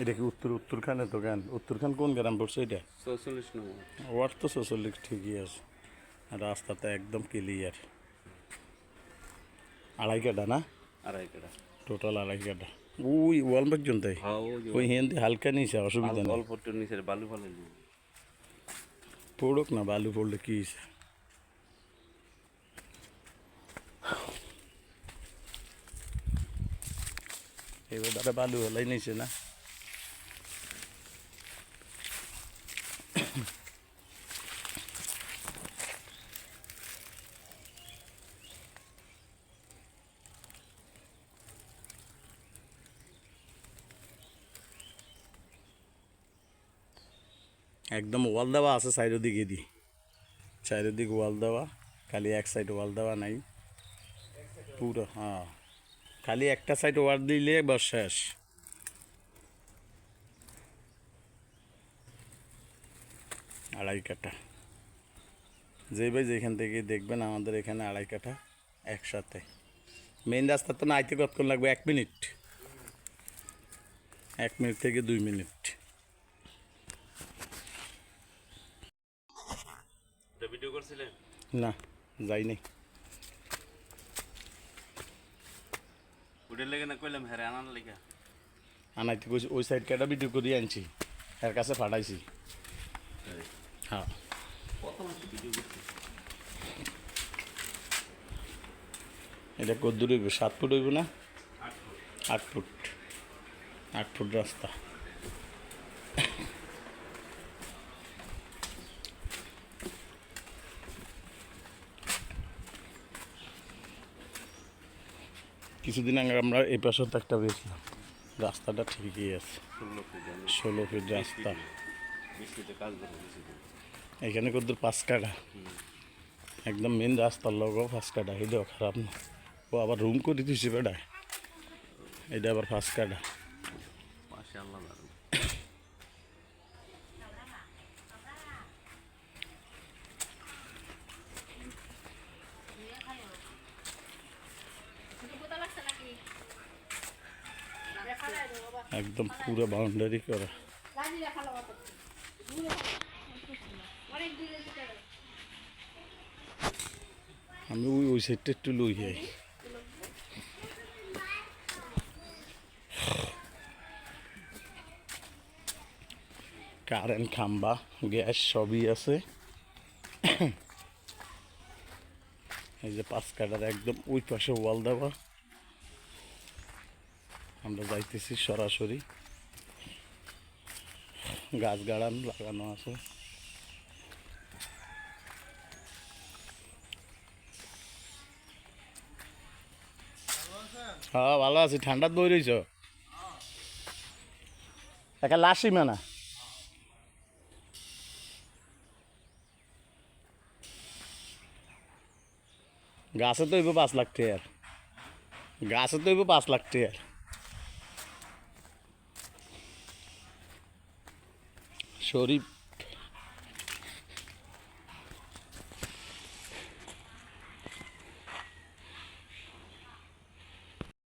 এটা কি উত্তর উত্তরখানে তো গান? উত্তরখান কোন গ্রাম পড়ছে এটা? চৌচল্লিশ নম্বর। ওয়ার তো চৌচল্লিশ ঠিকই আছে। রাস্তাটা একদম ক্লিয়ার আড়াই কাটা না? আড়াই কেটা টোটাল আড়াই কাটা ওই ওয়াল পর্যন্ত হ্যাঁ ওই যে ওই হিন্দি হালকা নিছে অসুবিধা নেই। অল্প একটু নিচের বালু ফালে পড়ুক না বালু পড়লে কি হয়েছে? এবার দাদা বালু হলাই নিছে না? একদম ওয়াল দেওয়া আছে সাইডের দিকে দি সাইডের দিকে ওয়াল দেওয়া, খালি এক সাইড ওয়াল দেওয়া নাই। পুরো হ্যাঁ। খালি একটা সাইড ওয়াল দিলে বস শেষ। আড়াই কাঠা। যে ভাই যেখান থেকে দেখবেন আমাদের এখানে আড়াই কাঠা একসাথে। মেন রাস্তা তো না আইতে কতক্ষণ লাগবে? এক মিনিট। এক মিনিট থেকে দুই মিনিট ভিডিও করছিলেন না ওটার লেগে না কইলাম হ্যাঁ আনার লেগে। আনাইতে কইছি ওই সাইড কাটা ভিডিও করে আনছি এর কাছে পাঠাইছি। হ্যাঁ। এটা কত দূর হইব সাত ফুট হইব না? আট ফুট। আট ফুট রাস্তা। কিছুদিন আগে আমরা এই পাশে তো একটা বেছিলাম রাস্তাটা ঠিকই আছে। ষোলো ফিট রাস্তা। এখানে কত দূর পাঁচ কাটা একদম মেন রাস্তার লগও পাঁচ কাটা এটাও খারাপ না। ও আবার রুম করে দিয়েছি বেড়ায় এটা আবার পাঁচ কাটা একদম পুরো বাউন্ডারি করা। আমি ওই ওই সাইডটা একটু লই যাই কারেন্ট খাম্বা, গ্যাস সবই আছে। এই যে পাঁচ কাটার একদম ওই পাশে ওয়াল দেওয়া। আমরা যাইতেছি সরাসরি। গাছ গাড়ান লাগানো আছে। হ্যাঁ ভালো আছি। ঠান্ডার দই রইছ? একা লাসি মানা। গাছে তো হইব পাঁচ লাখ টাকার। গাছে তো হইব পাঁচ লাখ টাকার। শরীফ